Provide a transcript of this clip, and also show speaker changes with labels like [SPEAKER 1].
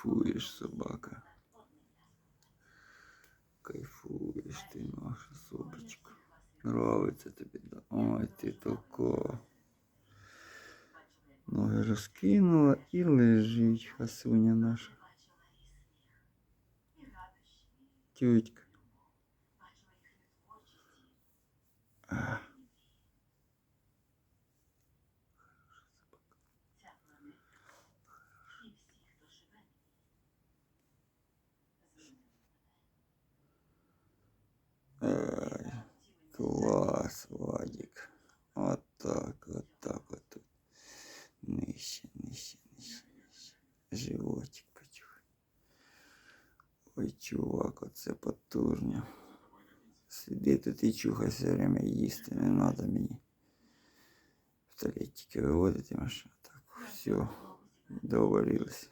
[SPEAKER 1] Кайфуєш, собака. Кайфуєш ти, наша собачка. Нравиться тобі, да? Ой, ти така. Ноги розкинула і лежить хасуня наша. Тютька. клас, Вадик. Вот так, вот так вот тут. Нижче, нижче, нижче, нижче. Животик почух. Ой, чувак, оце потужно. Сиди тут і чухай все время їсти, не надо мені. В туалетики виводити машину. Так, все, договорились.